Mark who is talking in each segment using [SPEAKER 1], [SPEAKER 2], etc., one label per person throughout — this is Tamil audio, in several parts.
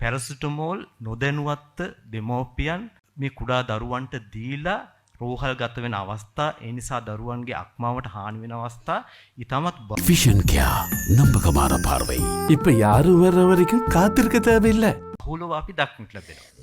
[SPEAKER 1] පැරසිටමෝල් නොදැනුවත්ත දෙමෝපියන් මේ කුඩා දරුවන්ට දීලා රෝහල් ගත වෙන අවස්ථා ඒ නිසා දරුවන්ගේ අක්මාවට හානි වෙන අවස්ථා ඉතාමත් බ-
[SPEAKER 2] விஷன் கியா நம்பகமான பார்வை
[SPEAKER 3] இப்ப யாரும் வர்ற வரைக்கும் காத்திருக்க தேவையில்லை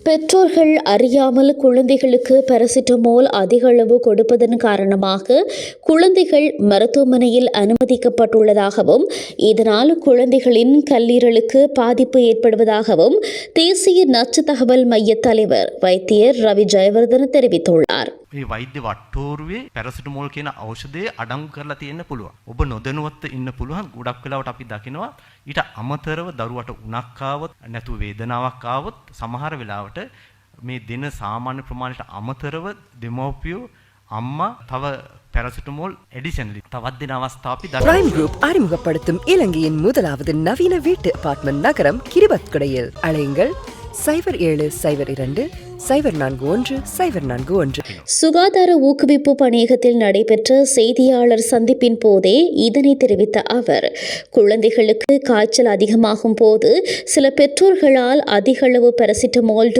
[SPEAKER 4] பெற்றோர்கள் அறியாமல் குழந்தைகளுக்கு பெரசிட்டமோல் அதிக அளவு கொடுப்பதன் காரணமாக குழந்தைகள் மருத்துவமனையில் அனுமதிக்கப்பட்டுள்ளதாகவும் இதனால் குழந்தைகளின் கல்லீரலுக்கு பாதிப்பு ஏற்படுவதாகவும் தேசிய நச்சு தகவல் மைய தலைவர் வைத்தியர் ரவி ஜெயவர்தன் தெரிவித்துள்ளார்.
[SPEAKER 1] මේ වෛද්‍ය වට්ටෝරුවේ පැරසිටමෝල් කියන ඖෂධය අඩංගු කරලා තියෙන්න පුළුවන්. ඔබ නොදැනුවත්ව ඉන්න පුළුවන් ගොඩක් වෙලාවට අපි දකිනවා ඊට අමතරව දරුවට උණක් ආවොත් නැතු වේදනාවක් ආවොත් සමහර වෙලාවට මේ දෙන සාමාන්‍ය ප්‍රමාණයට අමතරව දෙමව්පියෝ අම්මා තව පැරසිටමෝල් එඩිෂනලි තවත් දෙන අවස්ථා අපි
[SPEAKER 5] பிரைம்
[SPEAKER 1] දකිනවා.
[SPEAKER 5] குரூப் அறிமுகப்படுத்தும் இலங்கையின் முதலாவது நவீன வீட்டு அபார்ட்மெண்ட் நகரம் கிரிபத்குடையில் அழையுங்கள் சைபர் ஏழு சைபர் இரண்டு சைபர் நான்கு ஒன்று சைபர் நான்கு ஒன்று.
[SPEAKER 4] சுகாதார ஊக்குவிப்பு பணியகத்தில் நடைபெற்ற செய்தியாளர் சந்திப்பின் போதே இதனை தெரிவித்த அவர் குழந்தைகளுக்கு காய்ச்சல் அதிகமாகும் போது சில பெற்றோர்களால் அதிக அளவு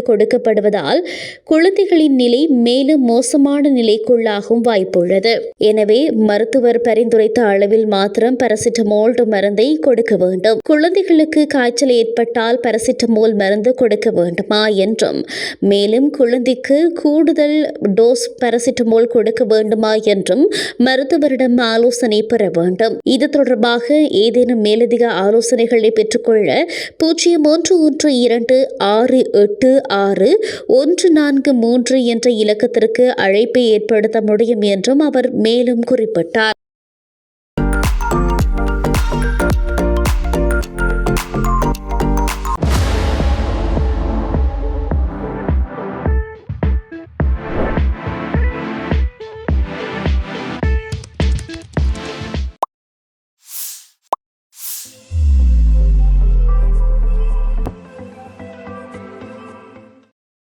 [SPEAKER 4] கொடுக்கப்படுவதால் குழந்தைகளின் நிலை மேலும் மோசமான நிலைக்குள்ளாகும் வாய்ப்புள்ளது. எனவே மருத்துவர் பரிந்துரைத்த அளவில் மாத்திரம் பாராசிட்டமால் மருந்தை கொடுக்க வேண்டும். குழந்தைகளுக்கு காய்ச்சல் ஏற்பட்டால் பெரசிட்டமால் மருந்து கொடுக்க வேண்டுமா என்றும் மேலும் குழந்தைக்கு கூடுதல் டோஸ் பாராசிட்டமால் கொடுக்க வேண்டுமா என்றும் மருத்துவரிடம் ஆலோசனை பெற வேண்டும். இது தொடர்பாக ஏதேனும் மேலதிக ஆலோசனைகளை பெற்றுக்கொள்ள பூஜ்ஜியம் ஒன்று ஒன்று இரண்டு ஆறு எட்டு ஆறு ஒன்று நான்கு மூன்று என்ற இலக்கத்திற்கு அழைப்பை ஏற்படுத்த முடியும் என்றும் அவர் மேலும் குறிப்பிட்டார்.